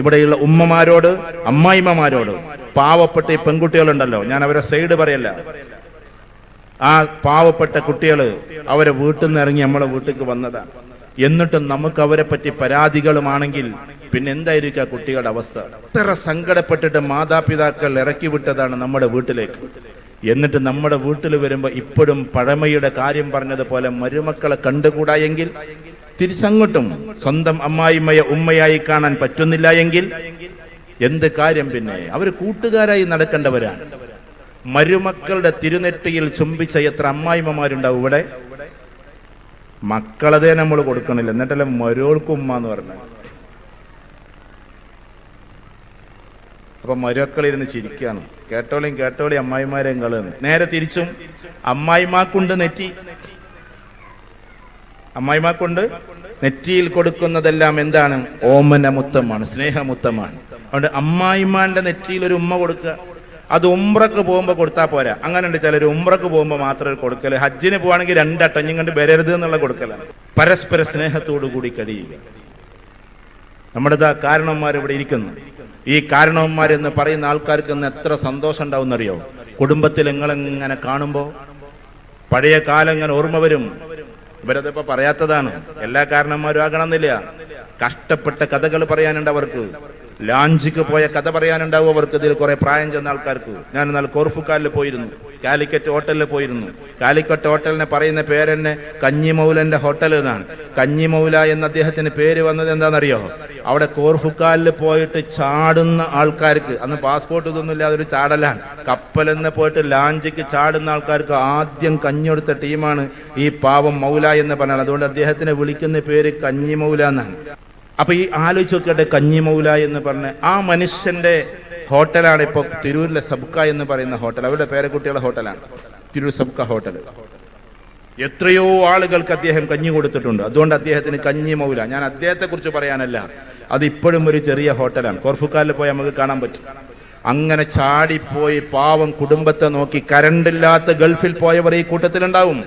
ഇവിടെയുള്ള ഉമ്മമാരോട് അമ്മായിമ്മമാരോട് പാവപ്പെട്ട ഈ പെൺകുട്ടികളുണ്ടല്ലോ. ഞാൻ അവരെ സൈഡ് പറയല്ല. ആ പാവപ്പെട്ട കുട്ടികൾ അവരെ വീട്ടിൽ നിന്ന് ഇറങ്ങി നമ്മളെ വീട്ടിലേക്ക് വന്നതാണ് എന്നിട്ടും നമുക്ക് അവരെ പറ്റി പരാതികളുമാണെങ്കിൽ പിന്നെ എന്തായിരിക്കും ആ കുട്ടികളുടെ അവസ്ഥ? ഇത്ര സങ്കടപ്പെട്ടിട്ട് മാതാപിതാക്കൾ ഇറക്കി വിട്ടതാണ് നമ്മുടെ വീട്ടിലേക്ക്. എന്നിട്ട് നമ്മുടെ വീട്ടിൽ വരുമ്പോൾ ഇപ്പോഴും പഴമയുടെ കാര്യം പറഞ്ഞതുപോലെ മരുമക്കളെ കണ്ടുകൂടാ എങ്കിൽ തിരിച്ചങ്ങോട്ടും സ്വന്തം അമ്മായിമ്മയെ ഉമ്മയായി കാണാൻ പറ്റുന്നില്ല എങ്കിൽ എന്ത് കാര്യം പിന്നെ? അവർ കൂട്ടുകാരായി നടക്കേണ്ടവരാണ്. മരുമക്കളുടെ തിരുനെട്ടിയിൽ ചുംബിച്ച എത്ര അമ്മായിമ്മമാരുണ്ടാവും ഇവിടെ? മക്കളതേ നമ്മൾ കൊടുക്കണില്ല. എന്നിട്ടല്ലേ മരോൾക്ക് ഉമ്മ എന്ന് പറഞ്ഞു അപ്പൊ മരുമക്കളിരുന്ന് ചിരിക്കുകയാണ് കേട്ടോളിയും കേട്ടോളി അമ്മായിമാരെയും കളു നേരെ തിരിച്ചും അമ്മായിമാക്കുണ്ട് നെറ്റി. അമ്മായിമാക്കുണ്ട് നെറ്റിയിൽ കൊടുക്കുന്നതെല്ലാം എന്താണ്? ഓമന മുത്തമാണ് സ്നേഹമുത്തമാണ്. അതുകൊണ്ട് അമ്മായിമാന്റെ നെറ്റിയിൽ ഒരു ഉമ്മ കൊടുക്കുക. അത് ഉമ്രക്ക് പോകുമ്പോൾ കൊടുത്താൽ പോരാ. അങ്ങനെ ഉണ്ട് ചിലർ ഉമ്രക്ക് പോകുമ്പോൾ മാത്രമേ കൊടുക്കൽ. ഹജ്ജിന് പോവാണെങ്കിൽ രണ്ടട്ടഞ്ഞും കണ്ട് വരരുത് എന്നുള്ള കൊടുക്കലാണ്. പരസ്പര സ്നേഹത്തോടു കൂടി കഴിയുക. നമ്മുടെ ഇതാ കാരണവന്മാർ ഇവിടെ ഇരിക്കുന്നു. ഈ കാരണവന്മാർ എന്ന് പറയുന്ന ആൾക്കാർക്ക് ഇന്ന് എത്ര സന്തോഷം ഉണ്ടാവും അറിയോ കുടുംബത്തിൽ നിങ്ങളെങ്ങനെ കാണുമ്പോൾ പഴയ കാലം ഇങ്ങനെ ഓർമ്മ വരും. ഇവരതിപ്പോ പറയാത്തതാണ്. എല്ലാ കാരണന്മാരും ആകണമെന്നില്ല. കഷ്ടപ്പെട്ട കഥകൾ പറയാനുണ്ട് അവർക്ക്. ലാഞ്ചിക്ക് പോയ കഥ പറയാനുണ്ടാവും അവർക്ക്. ഇതിൽ കുറെ പ്രായം ചെന്ന ആൾക്കാർക്ക്. ഞാൻ എന്നാൽ കോർഫുക്കാലിൽ പോയിരുന്നു. കാലിക്കറ്റ് ഹോട്ടലിൽ പോയിരുന്നു. കാലിക്കറ്റ് ഹോട്ടലിനെ പറയുന്ന പേരെന്നെ കഞ്ഞിമൗലന്റെ ഹോട്ടൽ എന്നാണ്. കഞ്ഞിമൗല എന്ന അദ്ദേഹത്തിന് പേര് വന്നത് എന്താണെന്നറിയോ? അവിടെ കോർഫുക്കാലിൽ പോയിട്ട് ചാടുന്ന ആൾക്കാർക്ക് അന്ന് പാസ്പോർട്ട് ഇതൊന്നും ഇല്ലാതെ ഒരു ചാടലാണ്. കപ്പലെന്ന് പോയിട്ട് ലാഞ്ചിക്ക് ചാടുന്ന ആൾക്കാർക്ക് ആദ്യം കഞ്ഞെടുത്ത ടീമാണ് ഈ പാവം മൗല എന്ന് പറഞ്ഞാൽ. അതുകൊണ്ട് അദ്ദേഹത്തിനെ വിളിക്കുന്ന പേര് കഞ്ഞി മൗല എന്നാണ്. അപ്പൊ ഈ ആലോചിച്ച് നോക്കട്ടെ കഞ്ഞി മൗല എന്ന് പറഞ്ഞ ആ മനുഷ്യന്റെ ഹോട്ടലാണ് ഇപ്പോൾ തിരൂരിലെ സബ്ക എന്ന് പറയുന്ന ഹോട്ടൽ. അവരുടെ പേരക്കുട്ടികളുടെ ഹോട്ടലാണ്. തിരൂർ സബ്ക ഹോട്ടൽ. എത്രയോ ആളുകൾക്ക് അദ്ദേഹം കഞ്ഞി കൊടുത്തിട്ടുണ്ട്. അതുകൊണ്ട് അദ്ദേഹത്തിന് കഞ്ഞി മൗല ഞാൻ അദ്ദേഹത്തെ കുറിച്ച് പറയാനല്ല. അത് ഇപ്പോഴും ഒരു ചെറിയ ഹോട്ടലാണ്. കോർഫുക്കാലിൽ പോയി നമുക്ക് കാണാൻ പറ്റും. അങ്ങനെ ചാടിപ്പോയി പാവം കുടുംബത്തെ നോക്കി കരണ്ടില്ലാത്ത ഗൾഫിൽ പോയവർ ഈ കൂട്ടത്തിലുണ്ടാവും.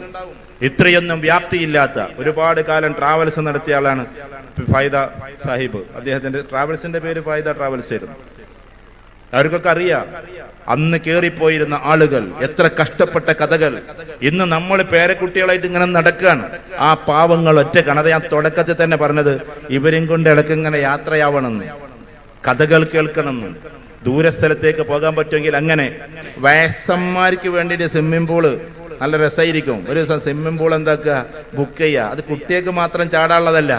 ഇത്രയൊന്നും വ്യാപ്തിയില്ലാത്ത ഒരുപാട് കാലം ട്രാവൽസ് നടത്തിയ ആളാണ് ഫൈദ സാഹിബ്. അദ്ദേഹത്തിന്റെ ട്രാവൽസിന്റെ പേര് ഫൈദ ട്രാവൽസ് ആയിരുന്നു. അവർക്കൊക്കെ അറിയാം അന്ന് കേറിപ്പോയിരുന്ന ആളുകൾ എത്ര കഷ്ടപ്പെട്ട കഥകൾ. ഇന്ന് നമ്മൾ പേരക്കുട്ടികളായിട്ട് ഇങ്ങനെ നടക്കുകയാണ് ആ പാവങ്ങൾ ഒറ്റ കണത ഞാൻ തുടക്കത്തിൽ തന്നെ പറഞ്ഞത് ഇവരും കൊണ്ട് ഇടയ്ക്ക് ഇങ്ങനെ യാത്രയാവണമെന്ന്. കഥകൾ കേൾക്കണമെന്ന്. ദൂരസ്ഥലത്തേക്ക് പോകാൻ പറ്റുമെങ്കിൽ അങ്ങനെ. വയസ്സന്മാർക്ക് വേണ്ടിയിട്ട് സ്വിമ്മിംഗ് പൂൾ നല്ല രസമായിരിക്കും. ഒരു ദിവസം സ്വിമ്മിംഗ് പൂൾ എന്താക്കുക? ബുക്ക് ചെയ്യുക. അത് കുട്ടികൾക്ക് മാത്രം ചാടാനുള്ളതല്ല.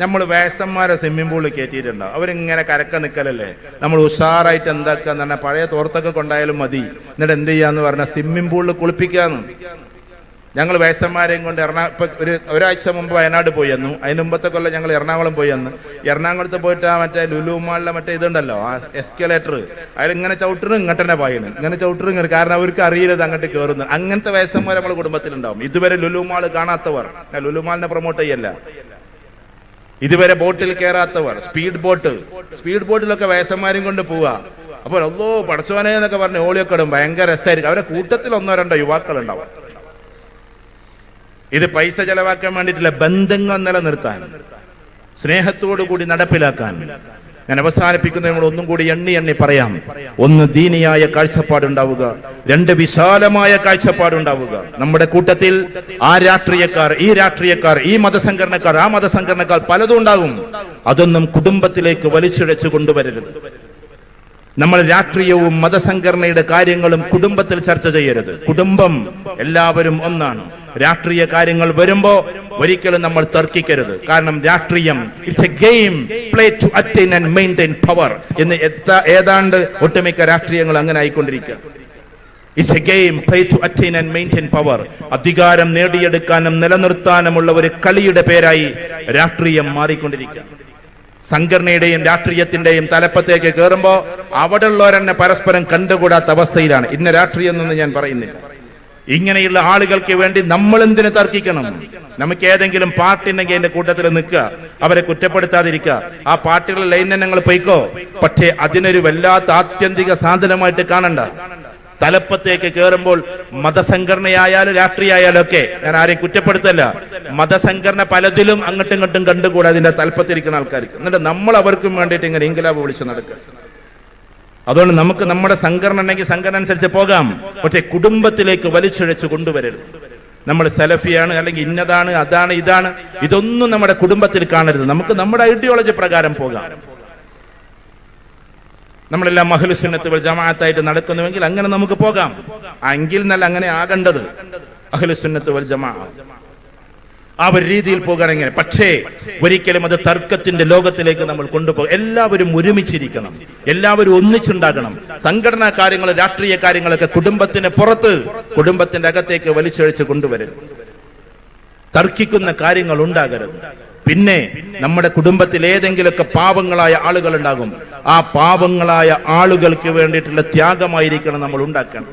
നമ്മൾ വയസ്സന്മാരെ സ്വിമ്മിംഗ് പൂളിൽ കയറ്റിയിട്ടുണ്ടാവും അവരിങ്ങനെ കരക്ക നിൽക്കലല്ലേ നമ്മൾ ഉഷാറായിട്ട് എന്താക്കുക എന്ന് പറഞ്ഞാൽ പഴയ തോർത്തൊക്കെ കൊണ്ടായാലും മതി. എന്നിട്ട് എന്ത് ചെയ്യാന്ന് പറഞ്ഞാൽ സ്വിമ്മിംഗ് പൂളിൽ കുളിപ്പിക്കാന്ന് ഞങ്ങൾ വേഷന്മാരെയും കൊണ്ട് ഇപ്പൊ ഒരു ഒരാഴ്ച മുമ്പ് വയനാട് പോയി വന്നു. അതിന് മുമ്പത്തെ കൊല്ലം ഞങ്ങൾ എറണാകുളം പോയി വന്നു. എറണാകുളത്ത് പോയിട്ട് ആ മറ്റേ ലുലു മാളിലെ മറ്റേ ഇതുണ്ടല്ലോ ആ എസ്കലേറ്റർ അതിലിങ്ങനെ ചവിട്ടറും ഇങ്ങോട്ട് തന്നെ പായണ് ഇങ്ങനെ ചവിട്ടറും ഇങ്ങനെ കാരണം അവർക്ക് അറിയില്ലത് അങ്ങോട്ട് കയറുന്നു അങ്ങനത്തെ വേഷന്മാർ നമ്മുടെ കുടുംബത്തിലുണ്ടാവും. ഇതുവരെ ലുലു മാൾ കാണാത്തവർ. ഞാൻ ലുലു പ്രൊമോട്ട് ചെയ്യല്ല. ഇതുവരെ ബോട്ടിൽ കയറാത്തവർ സ്പീഡ് ബോട്ട് സ്പീഡ് ബോട്ടിലൊക്കെ വയസ്സന്മാരും കൊണ്ട് പോവുക അപ്പോൾ ഒന്നോ പടച്ചോനെ എന്നൊക്കെ പറഞ്ഞ് ഓളിയൊക്കെ ഇടും ഭയങ്കര രസമായിരിക്കും അവരെ കൂട്ടത്തിൽ ഒന്നോ രണ്ടോ യുവാക്കൾ ഉണ്ടാവും ഇത് പൈസ ചെലവാക്കാൻ വേണ്ടിയിട്ടില്ല ബന്ധങ്ങൾ നിലനിർത്താൻ സ്നേഹത്തോടു കൂടി നടപ്പിലാക്കാൻ ഞാൻ അവസാനിപ്പിക്കുന്ന കൂടെ ഒന്നും കൂടി എണ്ണി എണ്ണി പറയാം. ഒന്ന് ദീനിയായ കാഴ്ചപ്പാടുണ്ടാവുക. രണ്ട് വിശാലമായ കാഴ്ചപ്പാടുണ്ടാവുക. നമ്മുടെ കൂട്ടത്തിൽ ആ രാഷ്ട്രീയക്കാർ ഈ രാഷ്ട്രീയക്കാർ ഈ മതസംഘടനക്കാർ ആ മതസംഘടനക്കാർ പലതും ഉണ്ടാകും. അതൊന്നും കുടുംബത്തിലേക്ക് വലിച്ചിഴച്ചു കൊണ്ടുവരരുത്. നമ്മൾ രാഷ്ട്രീയവും മതസംഘടനയുടെ കാര്യങ്ങളും കുടുംബത്തിൽ ചർച്ച ചെയ്യരുത്. കുടുംബം എല്ലാവരും ഒന്നാണ്. രാഷ്ട്രീയ കാര്യങ്ങൾ വരുമ്പോ ഒരിക്കലും നമ്മൾ തർക്കിക്കരുത്. കാരണം രാഷ്ട്രീയം it's a game play to attain and maintain power എന്ന് ഏതാണ്ട് ഒട്ടുമിക്ക രാഷ്ട്രീയങ്ങൾ അങ്ങനെ ആയിക്കൊണ്ടിരിക്കുക. It's a game play to attain and maintain power അധികാരം നേടിയെടുക്കാനും നിലനിർത്താനുമുള്ള ഒരു കളിയുടെ പേരായി രാഷ്ട്രീയം മാറിക്കൊണ്ടിരിക്കുക. സംഘടനയുടെയും രാഷ്ട്രീയത്തിന്റെയും തലപ്പത്തേക്ക് കയറുമ്പോൾ അവിടെ ഉള്ളവരെന്നെ പരസ്പരം കണ്ടുകൂടാത്ത അവസ്ഥയിലാണ്. ഇന്ന രാഷ്ട്രീയം എന്നൊന്നും ഞാൻ പറയുന്നില്ല. ഇങ്ങനെയുള്ള ആളുകൾക്ക് വേണ്ടി നമ്മൾ എന്തിനു തർക്കിക്കണം? നമുക്ക് ഏതെങ്കിലും പാർട്ടി അതിന്റെ കൂട്ടത്തിൽ നിൽക്കുക. അവരെ കുറ്റപ്പെടുത്താതിരിക്കുക. ആ പാർട്ടികളുടെ ലൈൻ ഞങ്ങൾ പൊയ്ക്കോ. പക്ഷേ അതിനൊരു വല്ലാത്ത ആത്യന്തിക സാധനമായിട്ട് കാണണ്ട. തലപ്പത്തേക്ക് കയറുമ്പോൾ മതസംഘടനയായാലും രാഷ്ട്രീയായാലും ഒക്കെ ഞാൻ ആരെയും കുറ്റപ്പെടുത്തല്ല. മതസംഘടന പലതിലും അങ്ങോട്ടും ഇങ്ങോട്ടും കണ്ടുകൂടാ അതിന്റെ തലപ്പത്തിരിക്കുന്ന ആൾക്കാർക്ക്. എന്നിട്ട് നമ്മൾ അവർക്കും വേണ്ടിയിട്ട് ഇങ്ങനെ ഇൻകലാബ് വിളിച്ചു നടക്കുക. അതുകൊണ്ട് നമുക്ക് നമ്മുടെ സംഘടന ഉണ്ടെങ്കിൽ സംഘടന അനുസരിച്ച് പോകാം. പക്ഷേ കുടുംബത്തിലേക്ക് വലിച്ചിഴച്ച് കൊണ്ടുവരരുത്. നമ്മൾ സെലഫിയാണ് അല്ലെങ്കിൽ ഇന്നതാണ് അതാണ് ഇതാണ്. ഇതൊന്നും നമ്മുടെ കുടുംബത്തിൽ കാണരുത്. നമുക്ക് നമ്മുടെ ഐഡിയോളജി പ്രകാരം പോകാം. നമ്മളെല്ലാം മഹ്ലുസുന്നത്ത് വൽ ജമാഅത്തായിട്ട് നടക്കുന്നുവെങ്കിൽ അങ്ങനെ നമുക്ക് പോകാം. എങ്കിൽ നല്ല അങ്ങനെ ആകേണ്ടത് അഹ്ലുസുന്നത്ത് ജമാ ആ ഒരു രീതിയിൽ പോകണമെങ്കിൽ പക്ഷേ ഒരിക്കലും അത് തർക്കത്തിന്റെ ലോകത്തിലേക്ക് നമ്മൾ കൊണ്ടുപോകും. എല്ലാവരും ഒരുമിച്ചിരിക്കണം. എല്ലാവരും ഒന്നിച്ചുണ്ടാകണം. സംഘടനാ കാര്യങ്ങൾ രാഷ്ട്രീയ കാര്യങ്ങളൊക്കെ കുടുംബത്തിന് പുറത്ത് കുടുംബത്തിന്റെ അകത്തേക്ക് വലിച്ചഴിച്ച് കൊണ്ടുവരരുത്. തർക്കിക്കുന്ന കാര്യങ്ങൾ ഉണ്ടാകരുത്. പിന്നെ നമ്മുടെ കുടുംബത്തിൽ ഏതെങ്കിലുമൊക്കെ പാപങ്ങളായ ആളുകൾ ഉണ്ടാകും ആ പാപങ്ങളായ ആളുകൾക്ക് വേണ്ടിയിട്ടുള്ള ത്യാഗമായിരിക്കണം നമ്മൾ ഉണ്ടാക്കണം.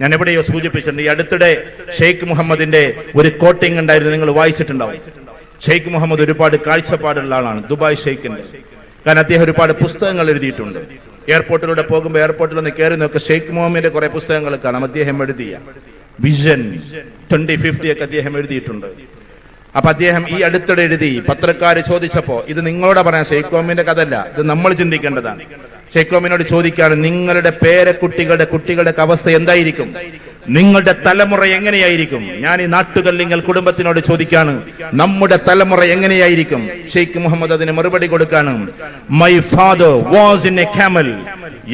ഞാൻ എവിടെയോ സൂചിപ്പിച്ചിട്ടുണ്ട്. ഈ അടുത്തിടെ ഷെയ്ഖ് മുഹമ്മദിന്റെ ഒരു കോട്ടിംഗ് ഉണ്ടായിരുന്നു. നിങ്ങൾ വായിച്ചിട്ടുണ്ടാവും. ഷെയ്ഖ് മുഹമ്മദ് ഒരുപാട് കാഴ്ചപ്പാടുള്ള ആളാണ്. ദുബായ് ഷെയ്ഖിന്റെ. കാരണം അദ്ദേഹം ഒരുപാട് പുസ്തകങ്ങൾ എഴുതിയിട്ടുണ്ട്. എയർപോർട്ടിലൂടെ പോകുമ്പോൾ എയർപോർട്ടിൽ നിന്ന് കയറി നോക്കുക ഷെയ്ഖ് മുഹമ്മദിന്റെ കുറെ പുസ്തകങ്ങൾ കാണാം. അദ്ദേഹം എഴുതിയ വിഷൻ ട്വന്റി ഫിഫ്റ്റി ഒക്കെ അദ്ദേഹം എഴുതിയിട്ടുണ്ട്. അപ്പൊ അദ്ദേഹം ഈ അടുത്തിടെ എഴുതി. പത്രക്കാർ ചോദിച്ചപ്പോ ഇത് നിങ്ങളോട് പറയാം? കഥ അല്ല. ഇത് നമ്മൾ ചിന്തിക്കേണ്ടതാണ്. ഷെയ്ഖോമിനോട് ചോദിക്കുകയാണ് നിങ്ങളുടെ പേരക്കുട്ടികളുടെ കുട്ടികളുടെ അവസ്ഥ എന്തായിരിക്കും? നിങ്ങളുടെ തലമുറ എങ്ങനെയായിരിക്കും? ഞാൻ ഈ നാട്ടുകല്ലിങ്ങൽ കുടുംബത്തിനോട് ചോദിക്കാണ് നമ്മുടെ തലമുറ എങ്ങനെയായിരിക്കും? ഷെയ്ഖ് മുഹമ്മദ് അതിന് മറുപടി കൊടുക്കാണ് my father was in a camel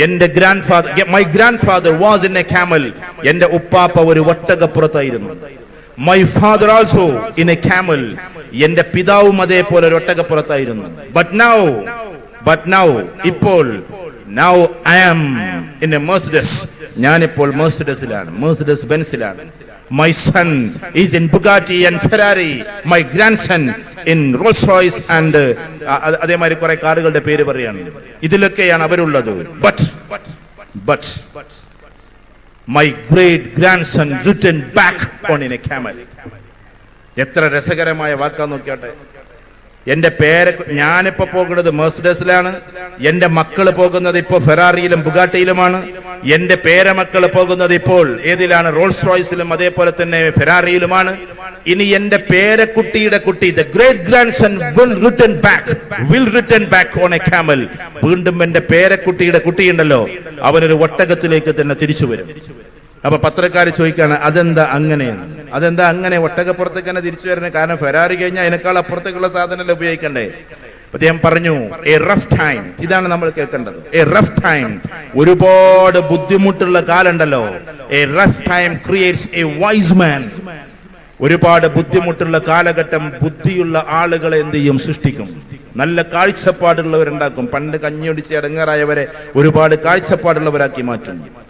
എന്റെ grand father my grand father was in a camel എന്റെ ഉപ്പാപ്പ ഒരു ഒട്ടകപ്പുറത്തായിരുന്നു. My father also in a camel എന്റെ പിതാവും അതേപോലെ ഒരു ഒട്ടകപ്പുറത്തായിരുന്നു. ബട്ട് നൗ ബട്ട് നൗ ഇപ്പോൾ now I am in a Mercedes ഞാനിപ്പോൾ മേഴ്സിഡസിലാണ് Mercedes ബെൻസിലാണ് my son is in Bugatti and Ferrari my grand son in Rolls Royce and അതേമാതിരി കുറെ കാറുകളുടെ പേര് പറയാണ്. ഇതിലൊക്കെയാണ് അവരുള്ളത്. But but my great grand son return back on in a camel എത്ര രസകരമായ വാക്കാ നോക്കിയാട്ടെ. എന്റെ പേര് ഞാനിപ്പോ പോകുന്നത് മെഴ്സിഡസിലാണ് എന്റെ മക്കൾ പോകുന്നത് ഇപ്പോ ഫെറാറിയിലും ബുഗാട്ടിയിലുമാണ് എന്റെ പേരമക്കൾ പോകുന്നത് ഇപ്പോൾ ഏതിലാണ്? റോൾസ് റോയ്സിലും അതേപോലെ തന്നെ ഫെറാറിയിലുമാണ് ഇനി എന്റെ പേരക്കുട്ടിയുടെ കുട്ടി the great grand son will return back will return back on a camel വീണ്ടും എന്റെ പേരക്കുട്ടിയുടെ കുട്ടിയുണ്ടല്ലോ. അവനൊരു ഒട്ടകത്തിലേക്ക് തന്നെ തിരിച്ചു വരും. അപ്പൊ പത്രക്കാർ ചോദിക്കാണ് അതെന്താ അങ്ങനെ? അതെന്താ അങ്ങനെ? ഒട്ടകപ്പുറത്തേക്ക് തന്നെ തിരിച്ചു വരുന്നത് കാരണം ഫെരാറി കഴിഞ്ഞാൽ അതിനേക്കാൾ അപ്പുറത്തേക്കുള്ള സാധനമല്ലേ ഉപയോഗിക്കണ്ടേ? അദ്ദേഹം പറഞ്ഞു എ റഫ് ടൈം ഇതാണ് നമ്മൾ കേൾക്കേണ്ടത്. എ റഫ് ടൈം ഒരുപാട് ബുദ്ധിമുട്ടുള്ള കാലുണ്ടല്ലോ a rough time creates a wise man ഒരുപാട് ബുദ്ധിമുട്ടുള്ള കാലഘട്ടം ബുദ്ധിയുള്ള ആളുകളെ എന്ത് ചെയ്യും? സൃഷ്ടിക്കും. നല്ല കാഴ്ചപ്പാടുള്ളവരുണ്ടാക്കും. പണ്ട് കഞ്ഞിയൊടിച്ച് അടങ്ങാറായവരെ ഒരുപാട് കാഴ്ചപ്പാടുള്ളവരാക്കി മാറ്റും.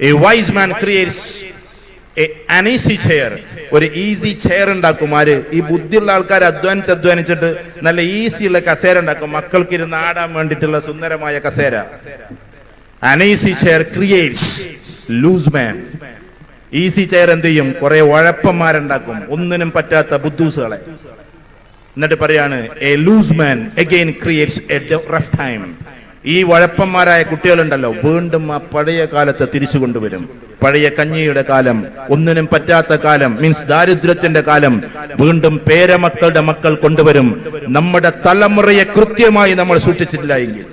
A wise man creates an easy chair ഒരു ഈസി ചെയർ ഉണ്ടാക്കും. ആര്? ഈ ബുദ്ധിയുള്ള ആൾക്കാർ അധ്വാനിച്ച് അധ്വാനിച്ചിട്ട് നല്ല ഈസി ഉള്ള കസേര ഉണ്ടാക്കും. മക്കൾക്ക് ഇരുന്ന് ആടാൻ വേണ്ടിയിട്ടുള്ള സുന്ദരമായ കസേര. An easy chair creates loose man easy chair എന്ത് ചെയ്യും? കുറെ ഉഴപ്പന്മാരുണ്ടാക്കും ഒന്നിനും പറ്റാത്ത ബുദ്ധൂസുകളെ. എന്നിട്ട് പറയാണ് a loose man again creates a rough time ഈ വഴപ്പന്മാരായ കുട്ടികളുണ്ടല്ലോ വീണ്ടും ആ പഴയ കാലത്തെ തിരിച്ചു കൊണ്ടുവരും. പഴയ കഞ്ഞിയുടെ കാലം ഒന്നിനും പറ്റാത്ത കാലം മീൻസ് ദാരിദ്ര്യത്തിന്റെ കാലം വീണ്ടും പേരമക്കളുടെ മക്കൾ കൊണ്ടുവരും. നമ്മുടെ തലമുറയെ കൃത്യമായി നമ്മൾ സൂക്ഷിച്ചിട്ടില്ല എങ്കിൽ.